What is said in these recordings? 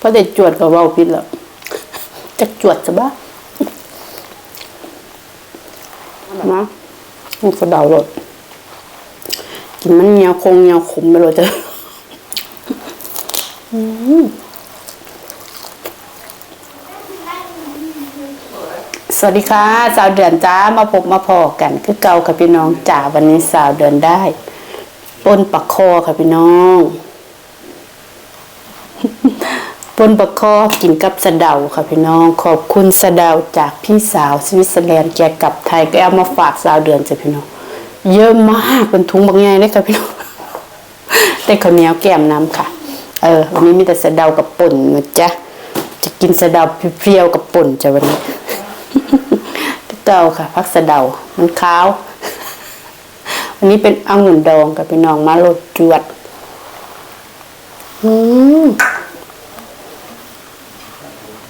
พอเด็ดจวดกับเว้าพิษแล้วจะจวดจะบ้ามามันกระเดาหลดกินมันเหนียวคงเหนียวขมไปเลยจ้ะอืมสวัสดีค่ะ สาวเดือนจ้ามาพบมาพอกัน คือเก่าค่ะพี่น้องจ๋าวันนี้สาวเดือนได้ปนปักคอค่ะพี่น้อง ปนประคอกินกับสะเดาค่ะพี่น้อง ขอบคุณสะเดาจากพี่สาวสวิตเซอร์แลนด์แกกลับไทยก็เอามาฝากสาวเดือนจ้ะพี่น้อง เยอะมากเป็นถุงบางใหญ่เลยค่ะพี่น้องได้ข้าวเหนียวแก้มน้ำค่ะ เออวันนี้มีแต่สะเดากับป่นนะจ๊ะจะกินสะเดาเปรี้ยวกับป่นจ้ะวันนี้เก่าค่ะพักสะเดา มันขาววันนี้เป็นองุ่นดองกับพี่น้องมาโลดจวด อืม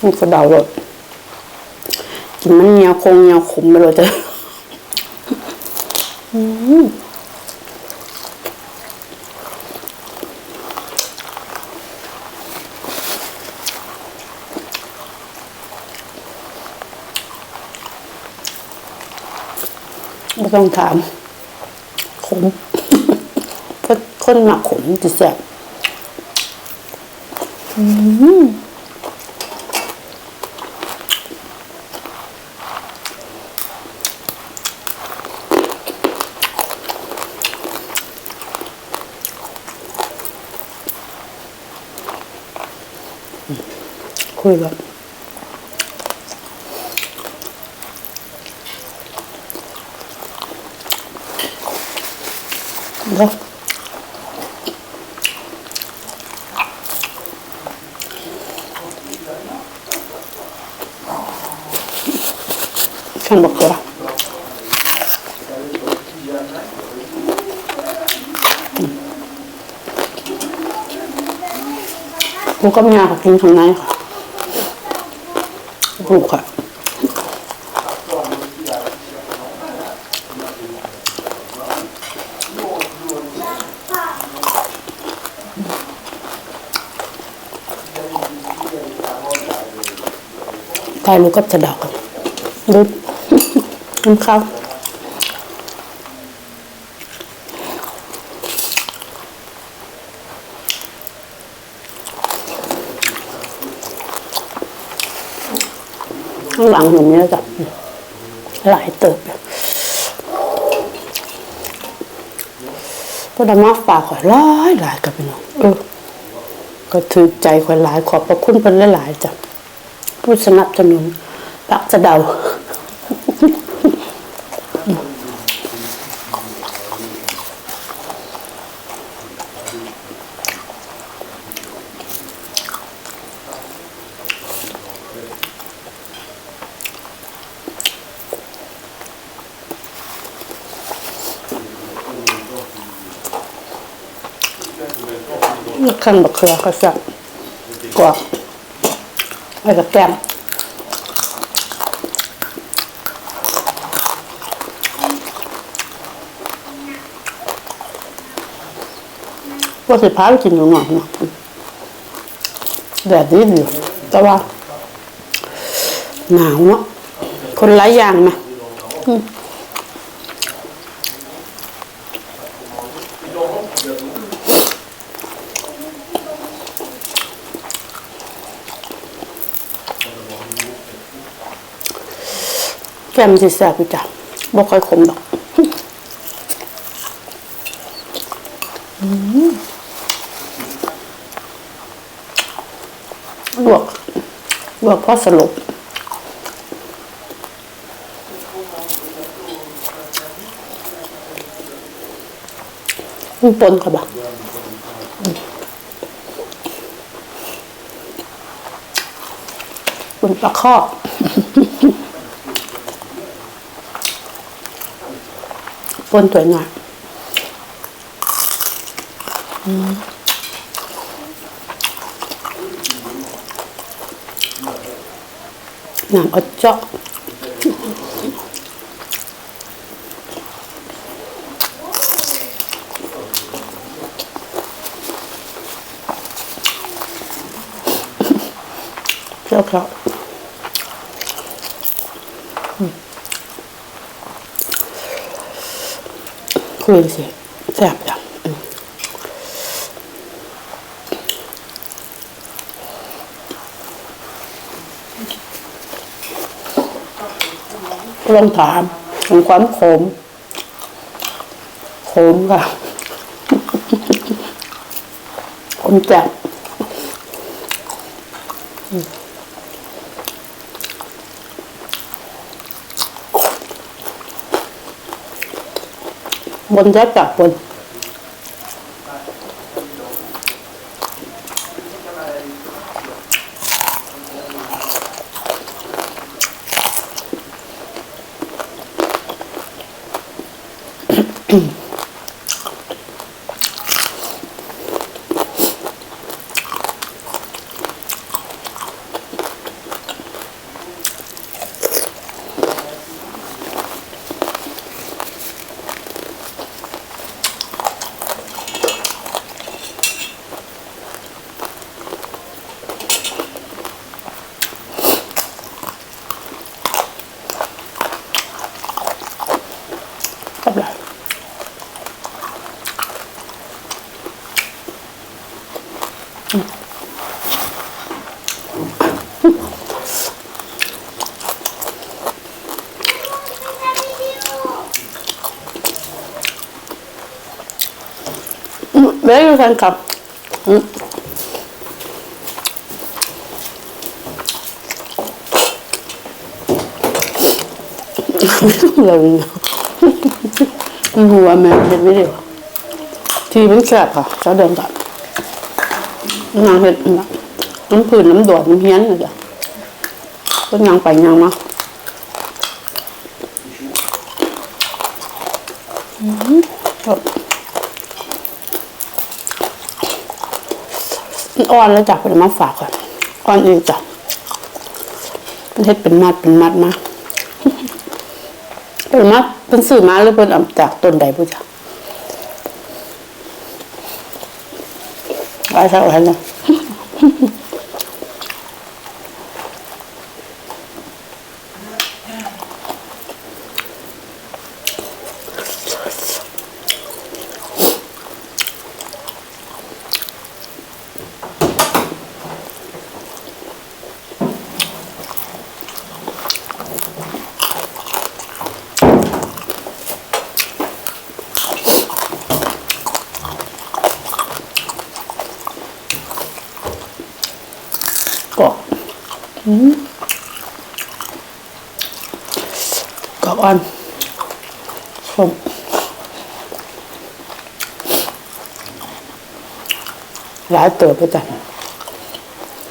มันกกรอบครับกรอบบักแข้งบักเขือกับมาแบบกระเดาเลยกินมันเหนียวคงเหนียวขมไปเลยจ้ะไม่ต้องถาม ขมเพราะคนหมักขมจะแสบอืม คุยแบบเดี๋ยวฉันบอกตั ลูกค่ะกายลูกกับจะดอกกันดูน้ำข้าว หลังอย่างนี้จ้ะหลายเติบก็ดมาฝากข่อยร้อยหลายกับพี่น้องก็ถือใจข่อยหลายขอบพระคุณเป็นหลายๆจ้ะผู้สนับสนุนปักจะเดา ขั้นบักเขือก็สับกรอบไว้กับแกมว่าสิพาไปกินอยู่หน่อยนะแดดดีอยู่แต่ว่า หนาวเนาะคนหลายอย่างนะอืม แก้มสิแซ่บจ้ะบ่ค่อยขมดอกลวกลวกพอสลบมันปนกับบ่บนปลาข้อ ปนสวยงามอืมน้ำอดเจาะเจ้าครับ คุยสิแซ่บจังลองถามถึงความขม ขมค่ะ ขมจัด Mm-hmm. บนยอดกับบน เว้ยแฟนคลับอืมเราเนี่ยหัวแม่เห็นไม่ได้ทีมันแสบค่ะเจ้าเดินก่อนนางเห็ดนะน้ำผืนน้ำดวดน้ำเฮี้ยนเลยจ้ะก็ยังไปยังมาอืมครับมัน อ่อนแล้วจ้ะเป็นมาฝากก่อนอ่อนเองจ้ะเป็นเฮ็ดเป็นมัดเป็นมัดมาเป็นมาเป็นสื่อมาหรือเป็นเอาจากต้นใดผู้จ้ะอะไรเท่าไหร่นะ ก็อืม กรอบอ่อนส้มหลายเติบไปจ้ะ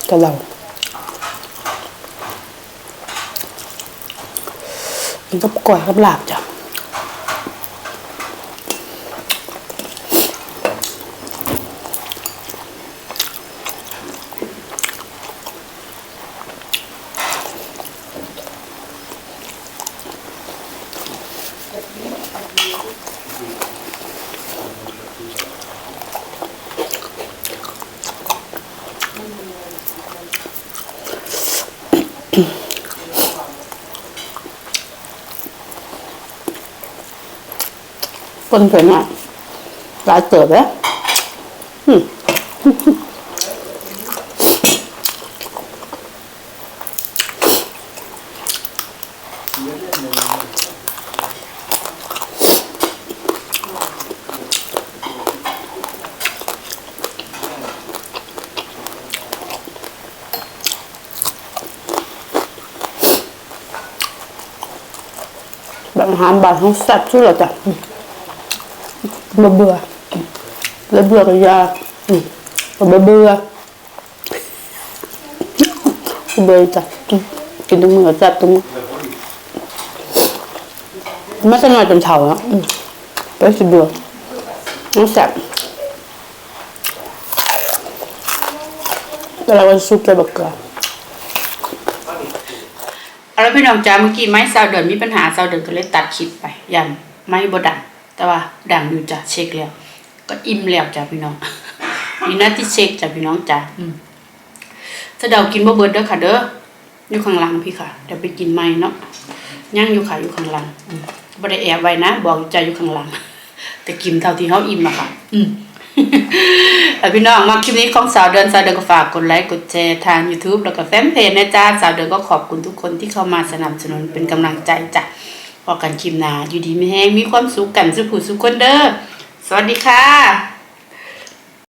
กะเรามันก็ก่อยกับลาบจ้ะ คนสวยมากหลายเติบแล้วอืมแบบอาหารบานของแซ่บสุดแล้วจ้ะ มาเบื่อแล้วเบื่อกับยาอืมมาเบื่อเบยจ้ะอืมกินตรงมือจับตรงมือมาสักหน่อยจนเฉาแล้วไปสิเบื่อน้องแสบแล้วเราซุปเลยบักเกลือเอาแล้วพี่น้องจ้าเมื่อกี้ไม้ซาวเดินมีปัญหาซาวเดินก็เลยตัดคลิปไปยันไม้บดัง แต่ว่าดังอยู่จ้ะเช็คแล้ว ก็อิ่มแล้วจ้ะพี่น้องมีหน้าที่เช็คจ้ะพี่น้องจ้ะอืมจะเดากินบ่เบิดเด้อค่ะ เด้ออยู่ข้างหลังพี่ค่ะเดี๋ยวไปกินใหม่เนาะย่างอยู่ค่ะอยู่ข้างหลังอืมบ่ได้แอบไว้นะบอกอยู่จ้ะอยู่ข้างหลัง แต่กินเท่าที่เฮาอิ่มอะค่ะ อืมแล้วพี่น้องมาคลิปนี้ของสาวเดินสาวเดินก็ฝากกดไลค์กดแชร์ทาง YouTube แล้วก็แฟนเพจนะจ้าสาวเดินก็ขอบคุณทุกคนที่เข้ามาสนับสนุนเป็นกำลังใจจ้ะ พอกันคลิปหน้าอยู่ดีไม่แห้งมีความสุขกันสุขผู้สุขคนเด้อสวัสดีค่ะ